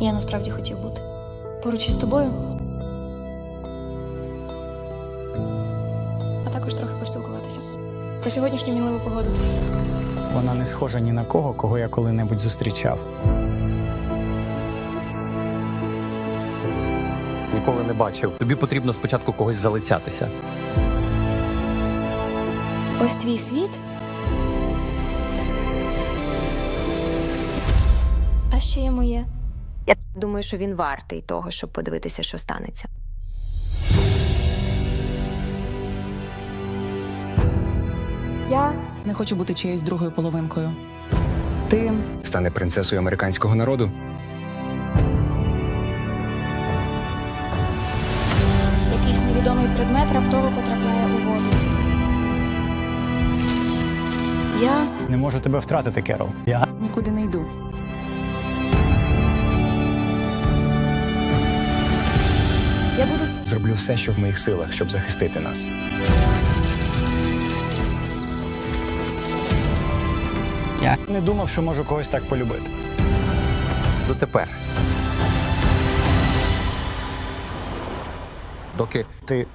Я насправді хотів бути. Поруч із тобою. А також трохи поспілкуватися. Про сьогоднішню мінливу погоду. Вона не схожа ні на кого, кого я коли-небудь зустрічав. Ніколи не бачив. Тобі потрібно спочатку когось залицятися. Ось твій світ. А ще є моє. Думаю, що він вартий того, щоб подивитися, що станеться. Я Не хочу бути чиєюсь другою половинкою. Ти Стане принцесою американського народу. якийсь невідомий предмет раптово потрапляє у воду. Я Не можу тебе втратити, Керол. Я нікуди не йду. Зроблю все, що в моїх силах, щоб захистити нас. Я не думав, що можу когось так полюбити. Дотепер. Доки Ти